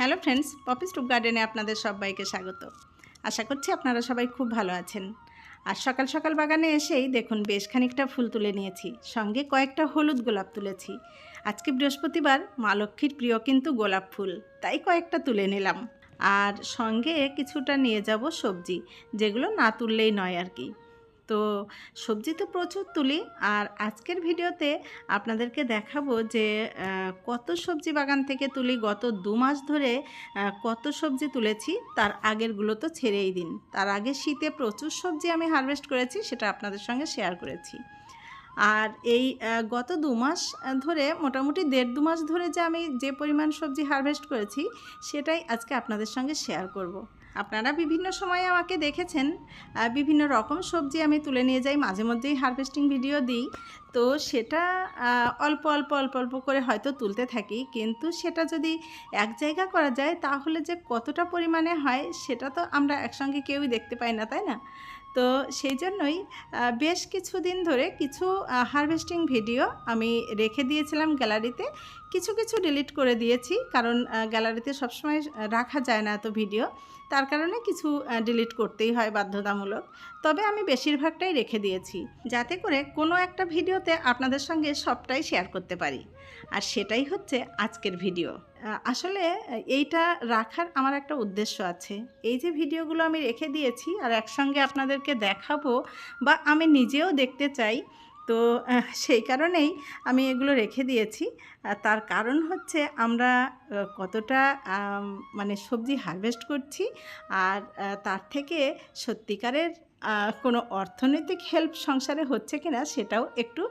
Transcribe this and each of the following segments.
Hello friends, poppy stoop গার্ডেনে আপনাদের সবাইকে স্বাগত। আশা করছি আপনারা সবাই খুব ভালো আছেন। আর সকাল সকাল বাগানে এসেই দেখুন বেশ খানিকটা ফুল তুলে নিয়েছি, সঙ্গে কয়েকটা হলুদ গোলাপ তুলেছি। আজকে বৃহস্পতিবার, মা লক্ষ্মীর প্রিয় কিন্তু গোলাপ ফুল, তাই কয়েকটা তুলে নিলাম। আর সঙ্গে কিছুটা নিয়ে যাব সবজি, যেগুলো না তুললেই নয় আর কি। তো সবজি তো প্রচুর তুলি। আর আজকের ভিডিওতে আপনাদেরকে দেখাবো যে কত সবজি বাগান থেকে তুলি। গত দু মাস ধরে কত সবজি তুলেছি। তার আগেরগুলো তো ছেড়েই দিন। তার আগে শীতে প্রচুর সবজি আমি হারভেস্ট করেছি, সেটা আপনাদের সঙ্গে শেয়ার করেছি। আর এই গত দু মাস ধরে, মোটামুটি দেড় দু মাস ধরে যে আমি যে পরিমাণ সবজি হারভেস্ট করেছি, সেটাই আজকে আপনাদের সঙ্গে শেয়ার করব। আপনারা বিভিন্ন সময়ে আমাকে দেখেছেন। বিভিন্ন রকম সবজি আমি তুলে নিয়ে যাই, মাঝে মধ্যেই হারভেস্টিং ভিডিও দিই। তো সেটা অল্প অল্প অল্প অল্প করে হয়তো তুলতে থাকি। কিন্তু সেটা যদি এক জায়গা করা যায়, তাহলে যে কতটা পরিমাণে হয়, সেটা তো আমরা একসঙ্গে কেউই দেখতে পাই না, তাই না? তো সেই জন্যই বেশ কিছুদিন ধরে কিছু হারভেস্টিং ভিডিও আমি রেখে দিয়েছিলাম গ্যালারিতে কিছু কিছু ডিলিট করে দিয়েছি। কারণ গ্যালারিতে সবসময় রাখা যায় না এত ভিডিও তার কারণে কিছু ডিলিট করতেই হয় বাধ্যতামূলক। তবে আমি বেশিরভাগটাই রেখে দিয়েছি। যাতে করে কোনো একটা ভিডিওতে আপনাদের সঙ্গে সবটাই শেয়ার করতে পারি। আর সেটাই হচ্ছে আজকের ভিডিও আসলে এইটা রাখার আমার একটা উদ্দেশ্য আছে। এই যে ভিডিওগুলো আমি রেখে দিয়েছি আর একসঙ্গে আপনাদেরকে দেখাবো বা আমি নিজেও দেখতে চাই তো সেই কারণেই আমি এগুলো রেখে দিয়েছি। তার কারণ হচ্ছে আমরা কতটা মানে সবজি হারভেস্ট করছি আর তার থেকে সত্যিকারের কোনো অর্থনৈতিক হেল্প সংসারে হচ্ছে কিনা সেটাও একটু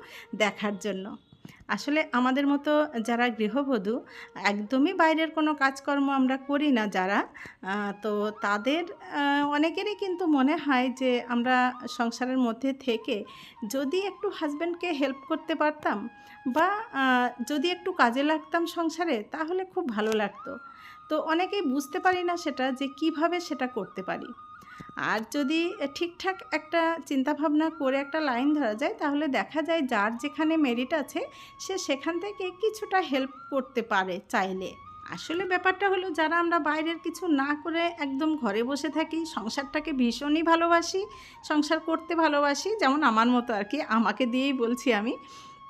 দেখার জন্য। আসলে আমাদের মতো যারা গৃহবধূ, একদমই বাইরের কোনো কাজকর্ম আমরা করি না যারা। তো তাদের অনেকেরই কিন্তু মনে হয় যে আমরা সংসারের মধ্যে থেকে যদি একটু হাজব্যান্ডকে হেল্প করতে পারতাম বা যদি একটু কাজে লাগতাম সংসারে তাহলে খুব ভালো লাগতো। তো অনেকেই বুঝতে পারি না সেটা যে কীভাবে সেটা করতে পারি। আর যদি ঠিকঠাক একটা চিন্তাভাবনা করে একটা লাইন ধরা যায়, তাহলে দেখা যায় যার যেখানে মেরিট আছে, সে সেখান থেকে কিছুটা হেল্প করতে পারে চাইলে। আসলে ব্যাপারটা হলো, যারা আমরা বাইরের কিছু না করে একদম ঘরে বসে থাকি, সংসারটাকে ভীষণই ভালোবাসি, সংসার করতে ভালোবাসি, যেমন আমার মতো আর কি, আমাকে দিয়েই বলছি আমি,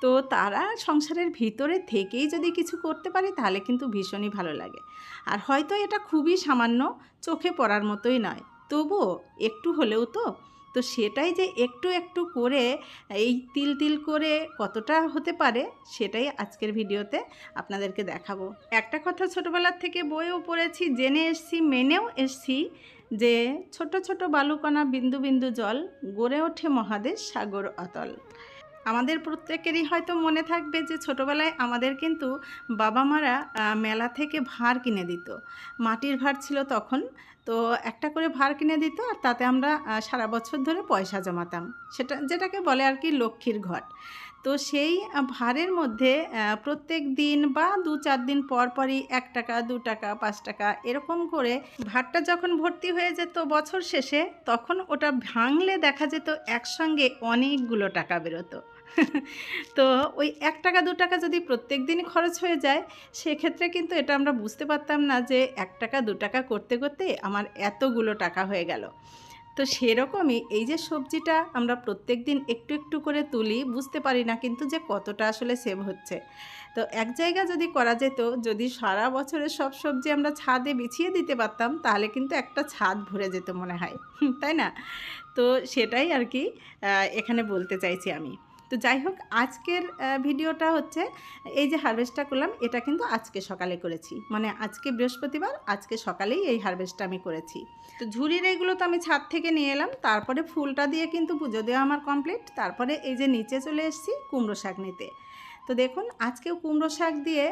তো তারা সংসারের ভিতরে থেকেই যদি কিছু করতে পারে, তাহলে কিন্তু ভীষণই ভালো লাগে। আর হয়তো এটা খুবই সামান্য, চোখে পড়ার মতোই নয়। তবুও একটু হলেও তো তো সেটাই যে একটু একটু করে এই তিল তিল করে কতটা হতে পারে সেটাই আজকের ভিডিওতে আপনাদেরকে দেখাবো। একটা কথা ছোটোবেলার থেকে বইও পড়েছি, জেনে এসছি, মেনেও এসছি যে ছোট ছোট বালুকণা বিন্দু বিন্দু জল গড়ে ওঠে মহাদেশ সাগর অতল। আমাদের প্রত্যেকেরই হয়তো মনে থাকবে যে ছোটোবেলায় আমাদের কিন্তু বাবা মারা মেলা থেকে ভাঁড় কিনে দিত। মাটির ভাঁড় ছিল তখন। তো একটা করে ভাঁড় কিনে দিত আর তাতে আমরা সারা বছর ধরে পয়সা জমাতাম। সেটা, যেটাকে বলে আর কি লক্ষ্মীর ঘট। তো সেই ভাঁড়ের মধ্যে প্রত্যেক দিন বা দু চার দিন পর পরই এক টাকা, দু টাকা, পাঁচ টাকা এরকম করে ভাতটা যখন ভর্তি হয়ে যেত বছর শেষে, তখন ওটা ভাঙলে দেখা যেত একসঙ্গে অনেকগুলো টাকা বেরোতো। তো ওই এক টাকা, দু টাকা যদি প্রত্যেক দিনই খরচ হয়ে যায়, সেক্ষেত্রে কিন্তু এটা আমরা বুঝতে পারতাম না যে এক টাকা, দু টাকা করতে করতে আমার এতগুলো টাকা হয়ে গেল। তো সেরকমই এই যে সবজিটা আমরা প্রত্যেক দিন একটু একটু করে তুলি, বুঝতে পারি না কিন্তু যে কতটা আসলে সেভ হচ্ছে। তো এক জায়গা যদি করা যেত, যদি সারা বছরের সব সবজি আমরা ছাদে বিছিয়ে দিতে পারতাম, তাহলে কিন্তু একটা ছাদ ভরে যেত মনে হয়। তাই না? তো সেটাই আর কি এখানে বলতে চাইছি আমি। তো যাই হোক, আজকের ভিডিওটা হচ্ছে, এই যে হারভেস্টটা করলাম, এটা কিন্তু আজকে সকালে করেছি। মানে আজকে বৃহস্পতিবার, আজকে সকালেই এই হারভেস্টটা আমি করেছি। তো ঝুড়ির এইগুলো তো আমি ছাদ থেকে নিয়ে এলাম, তারপরে ফুলটা দিয়ে কিন্তু পুজো দেওয়া আমার কমপ্লিট তারপরে এই যে নিচে চলে এসেছি কুমড়ো শাক নিতে। তো দেখুন, আজকেও কুমড়ো শাক দিয়ে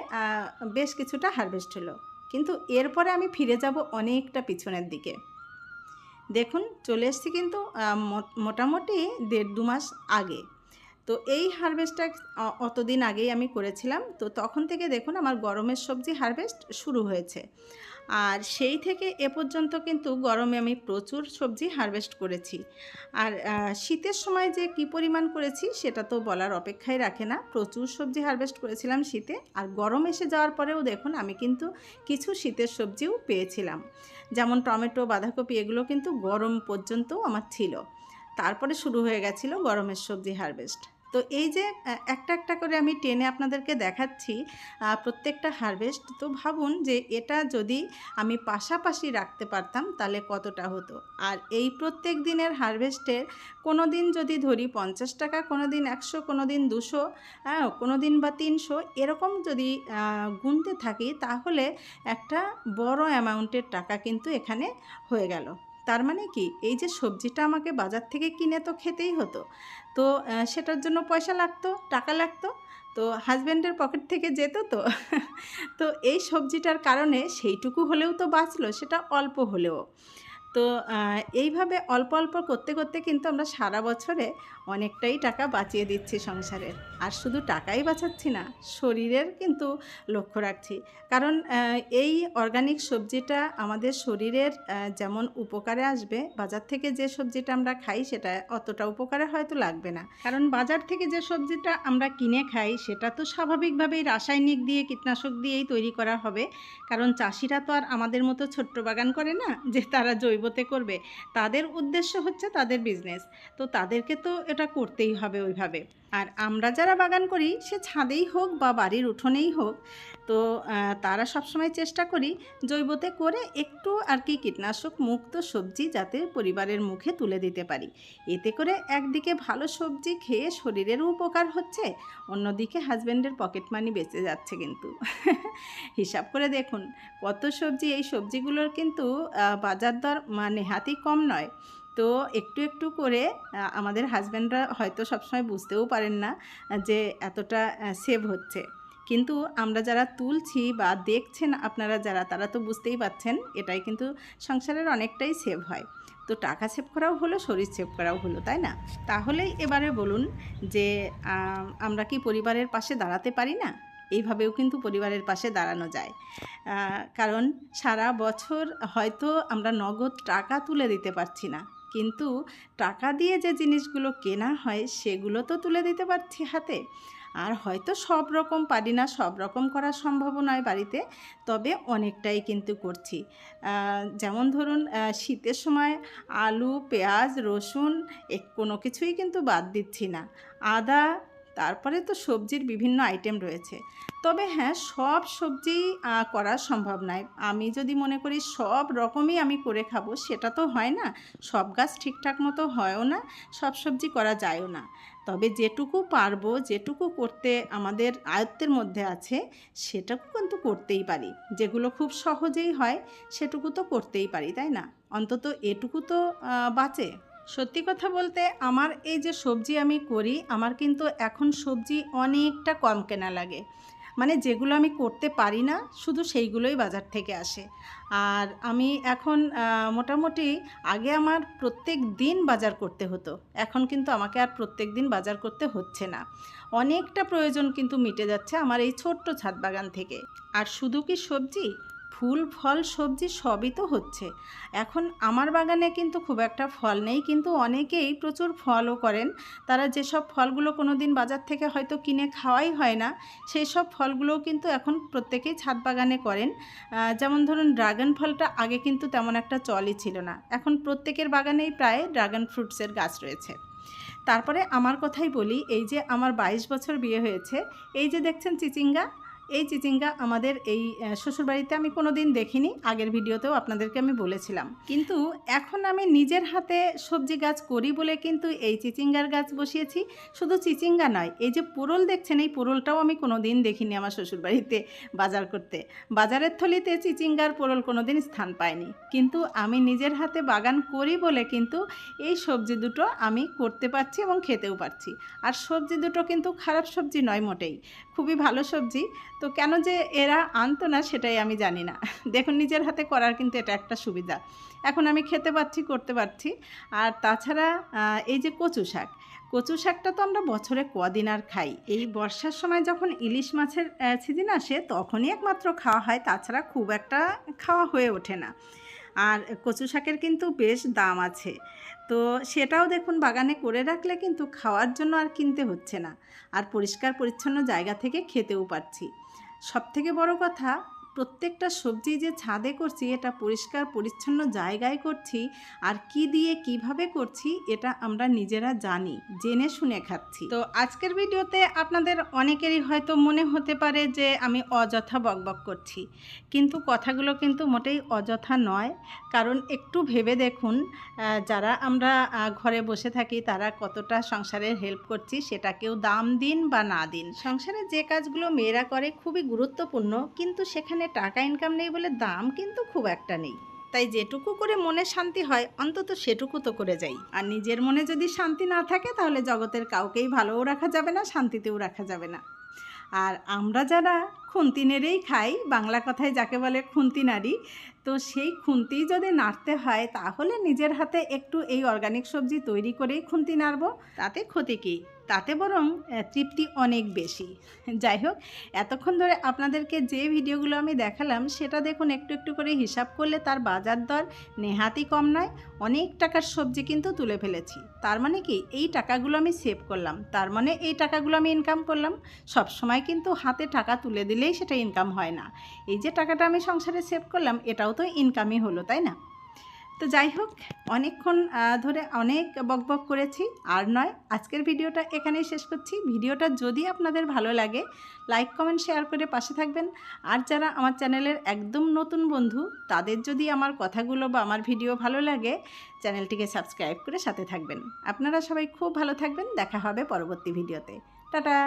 বেশ কিছুটা হারভেস্ট হলো। কিন্তু এরপরে আমি ফিরে যাব অনেকটা পিছনের দিকে। দেখুন, চলে এসেছি কিন্তু মোটামুটি দেড় দু মাস আগে। তো এই হারভেস্টটা অতদিন আগেই আমি করেছিলাম। তো তখন থেকে দেখুন আমার গরমের সবজি হারভেস্ট শুরু হয়েছে। আর সেই থেকে এ পর্যন্ত কিন্তু গরমে আমি প্রচুর সবজি হারভেস্ট করেছি। আর শীতের সময় যে কি পরিমাণ করেছি সেটা তো বলার অপেক্ষাই রাখে না। প্রচুর সবজি হারভেস্ট করেছিলাম শীতে। আর গরম এসে যাওয়ার পরেও দেখুন আমি কিন্তু কিছু শীতের সবজিও পেয়েছিলাম। যেমন টমেটো, বাঁধাকপি এগুলো কিন্তু গরম পর্যন্তও আমার ছিল। তারপরে শুরু হয়ে গেছিল গরমের সবজি হারভেস্ট তো এই যে একটা একটা করে আমি টেনে আপনাদেরকে দেখাচ্ছি প্রত্যেকটা হারভেস্ট তো ভাবুন যে এটা যদি আমি পাশাপাশি রাখতে পারতাম তাহলে কতটা হতো? আর এই প্রত্যেক দিনের হারভেস্টের কোনো দিন যদি ধরি পঞ্চাশ টাকা কোনো দিন একশো কোনো দিন দুশো হ্যাঁ কোনো দিন বা তিনশো, এরকম যদি গুনতে থাকি তাহলে একটা বড় অ্যামাউন্টের টাকা কিন্তু এখানে হয়ে গেল। তার মানে কি? এই যে সবজিটা আমাকে বাজার থেকে কিনে তো খেতেই হতো। তো সেটার জন্য পয়সা লাগতো, টাকা লাগতো। তো হাজব্যান্ডের পকেট থেকে যেত তো। তো এই সবজিটার কারণে সেইটুকু হলেও তো বাঁচলো, সেটা অল্প হলেও। তো এইভাবে অল্প অল্প করতে করতে কিন্তু আমরা সারা বছরে অনেকটাই টাকা বাঁচিয়ে দিচ্ছি সংসারের। আর শুধু টাকাই বাঁচাচ্ছি না, শরীরের কিন্তু লক্ষ্য রাখছি। কারণ এই অর্গানিক সবজিটা আমাদের শরীরের যেমন উপকারে আসবে, বাজার থেকে যে সবজিটা আমরা খাই সেটা অতটা উপকারে হয়তো লাগবে না। কারণ বাজার থেকে যে সবজিটা আমরা কিনে খাই, সেটা তো স্বাভাবিকভাবেই রাসায়নিক দিয়ে, কীটনাশক দিয়েই তৈরি করা হবে। কারণ চাষিরা তো আর আমাদের মতো ছোট্ট বাগান করে না, যে তারা জৈবতে করবে। তাদের উদ্দেশ্য হচ্ছে তাদের বিজনেস তো তাদেরকে তো এটা করতেই হবে ওইভাবে। আর আমরা যারা বাগান করি, সে ছাদেই হোক বা বাড়ির উঠোনেই হোক, তো তারা সবসময় চেষ্টা করি জৈবতে করে একটু আর কি কীটনাশক মুক্ত সবজি যাতে পরিবারের মুখে তুলে দিতে পারি। এতে করে একদিকে ভালো সবজি খেয়ে শরীরেরও উপকার হচ্ছে, অন্যদিকে হাজব্যান্ডের পকেট মানি বেঁচে যাচ্ছে কিন্তু। হিসাব করে দেখুন, কত সবজি এই সবজিগুলোর কিন্তু বাজার দর মানে হাতি কম নয়। তো একটু একটু করে আমাদের হাজব্যান্ডরা হয়তো সবসময় বুঝতেও পারেন না যে এতটা সেভ হচ্ছে। কিন্তু আমরা যারা তুলছি বা দেখছেন আপনারা যারা, তারা তো বুঝতেই পাচ্ছেন, এটাই কিন্তু সংসারের অনেকটাই সেভ হয়। তো টাকা সেভ করাও হলো, শরীর সেভ করাও হলো, তাই না? তাহলেই এবারে বলুন যে আমরা কি পরিবারের পাশে দাঁড়াতে পারি না? এইভাবেও কিন্তু পরিবারের পাশে দাঁড়ানো যায়। কারণ সারা বছর হয়তো আমরা নগদ টাকা তুলে দিতে পারছি না। কিন্তু টাকা দিয়ে যে জিনিসগুলো কেনা হয়, সেগুলো তো তুলে দিতে পারছি হাতে। আর হয়তো সব রকম পারি না, সব রকম করা সম্ভব নয় বাড়িতে, তবে অনেকটাই কিন্তু করছি। যেমন ধরুন শীতের সময় আলু, পেঁয়াজ, রসুন কোনো কিছুই কিন্তু বাদ দিচ্ছি না। আদা তারপরে তো সবজির বিভিন্ন আইটেম রয়েছে। তবে হ্যাঁ সব সবজি করা সম্ভব নয়। আমি যদি মনে করি সব রকমই আমি করে খাব, সেটা তো হয় না। সব গাছ ঠিকঠাক মতো হয়ও না, সব সবজি করা যায়ও না। তবে যেটুকু পারব, যেটুকু করতে আমাদের আয়ত্তের মধ্যে আছে, সেটুকু কিন্তু করতেই পারি। যেগুলো খুব সহজেই হয়, সেটুকু তো করতেই পারি, তাই না? অন্তত এটুকু তো বাঁচে। সত্যি কথা বলতে আমার এই যে সবজি আমি করি, আমার কিন্তু এখন সবজি অনেকটা কম কেনা লাগে। মানে যেগুলো আমি করতে পারি না, শুধু সেইগুলোই বাজার থেকে আসে। আর আমি এখন মোটামুটি আগে আমার প্রত্যেক দিন বাজার করতে হতো। এখন কিন্তু আমাকে আর প্রত্যেক দিন বাজার করতে হচ্ছে না। অনেকটা প্রয়োজন কিন্তু মিটে যাচ্ছে আমার এই ছোট্ট ছাদ বাগান থেকে। আর শুধু কি সবজি? ফুল, ফল, সবজি সবই তো হচ্ছে। এখন আমার বাগানে কিন্তু খুব একটা ফল নেই, কিন্তু অনেকেই প্রচুর ফলও করেন। তারা যেসব ফলগুলো কোনো দিন বাজার থেকে হয়তো কিনে খাওয়াই হয় না সেই সব ফলগুলোও কিন্তু এখন প্রত্যেকেই ছাদ বাগানে করেন। যেমন ধরুন, ড্রাগন ফলটা আগে কিন্তু তেমন একটা চলই ছিল না। এখন প্রত্যেকের বাগানেই প্রায় ড্রাগন ফ্রুটসের গাছ রয়েছে। তারপরে আমার কথাই বলি, এই যে আমার বাইশ বছর বিয়ে হয়েছে, এই যে দেখছেন চিচিঙ্গা এই চিচিঙ্গা আমাদের এই শ্বশুরবাড়িতে আমি কোনো দিন দেখিনি, আগের ভিডিওতেও আপনাদেরকে আমি বলেছিলাম। কিন্তু এখন আমি নিজের হাতে সবজি গাছ করি বলে কিন্তু এই চিচিঙ্গার গাছ বসিয়েছি, শুধু চিচিঙ্গা নয়, এই যে পোরল দেখছেন, এই পোরলটাও আমি কোনো দিন দেখিনি আমার শ্বশুরবাড়িতে বাজার করতে। বাজারের থলিতে চিচিঙ্গার পোরল কোনো দিন স্থান পায়নি। কিন্তু আমি নিজের হাতে বাগান করি বলে কিন্তু এই সবজি দুটো আমি করতে পারছি এবং খেতেও পারছি। আর সবজি দুটো কিন্তু খারাপ সবজি নয় মোটেই। খুবই ভালো সবজি। তো কেন যে এরা আনতো না সেটাই আমি জানি না। দেখুন, নিজের হাতে করার কিন্তু এটা একটা সুবিধা। এখন আমি খেতে পারছি, করতে পারছি। আর তাছাড়া এই যে কচু শাক। কচু শাকটা তো আমরা বছরে কদিন আর খাই। এই বর্ষার সময় যখন ইলিশ মাছের সিজন আসে, তখনই একমাত্র খাওয়া হয়। তাছাড়া খুব একটা খাওয়া হয়ে ওঠে না। আর কচু শাকের কিন্তু বেশ দাম আছে। তো সেটাও দেখুন বাগানে করে রাখলে কিন্তু খাওয়ার জন্য আর কিনতে হচ্ছে না। আর পরিষ্কার পরিচ্ছন্ন জায়গা থেকে খেতেও পারছি। সব থেকে বড় কথা প্রত্যেকটা সবজি যে ছাদে করছি, এটা পরিষ্কার, পরিচ্ছন্ন জায়গায় করছি আর কি দিয়ে কীভাবে করছি, এটা আমরা নিজেরা জানি, জেনে শুনে খাচ্ছি। তো আজকের ভিডিওতে আপনাদের অনেকেরই হয়তো মনে হতে পারে যে আমি অযথা বকবক করছি। কিন্তু কথাগুলো কিন্তু মোটেই অযথা নয়। কারণ একটু ভেবে দেখুন যারা আমরা ঘরে বসে থাকি, তারা কতটা সংসারের হেল্প করছি সেটা কেউ দাম দিন বা না দিন। সংসারে যে কাজগুলো মেয়েরা করে, খুবই গুরুত্বপূর্ণ। কিন্তু সেখানে টাকা ইনকাম নেই বলে দাম কিন্তু খুব একটা নেই। তাই যেটুকু করে মনে শান্তি হয়, অন্তত সেটুকু তো করে যাই। আর নিজের মনে যদি শান্তি না থাকে, তাহলে জগতের কাউকেই ভালোও রাখা যাবে না, শান্তিতেও রাখা যাবে না। আর আমরা যারা খুন্তি নেড়েই খাই, বাংলা কথায় যাকে বলে খুন্তি নাড়ি তো সেই খুন্তি যদি নাড়তে হয়, তাহলে নিজের হাতে একটু এই অর্গানিক সবজি তৈরি করেই খুন্তি নাড়ব। তাতে ক্ষতি কী? তাতে বরং তৃপ্তি অনেক বেশি। যাই হোক, এতক্ষণ ধরে আপনাদেরকে যে ভিডিওগুলো আমি দেখালাম, সেটা দেখুন একটু একটু করে হিসাব করলে তার বাজার দর নেহাতি কম নয়। অনেক টাকার সবজি কিন্তু তুলে ফেলেছি। তার মানে কি? এই টাকাগুলো আমি সেভ করলাম। তার মানে এই টাকাগুলো আমি ইনকাম করলাম। সব সময় কিন্তু হাতে টাকা তুলে দিলেই সেটা ইনকাম হয় না। এই যে টাকাটা আমি সংসারে সেভ করলাম, এটাও তো ইনকামই হলো, তাই না? তো যাই হোক, অনেকক্ষণ ধরে অনেক বকবক করেছি, আর নয়, আজকের ভিডিওটা এখানেই শেষ করছি। ভিডিওটা যদি আপনাদের ভালো লাগে লাইক কমেন্ট শেয়ার করে পাশে থাকবেন। আর যারা আমার চ্যানেলের একদম নতুন বন্ধু, তাদের যদি আমার কথাগুলো বা আমার ভিডিও ভালো লাগে, চ্যানেলটিকে সাবস্ক্রাইব করে সাথে থাকবেন। আপনারা সবাই খুব ভালো থাকবেন, দেখা হবে পরবর্তী ভিডিওতে। টাটা!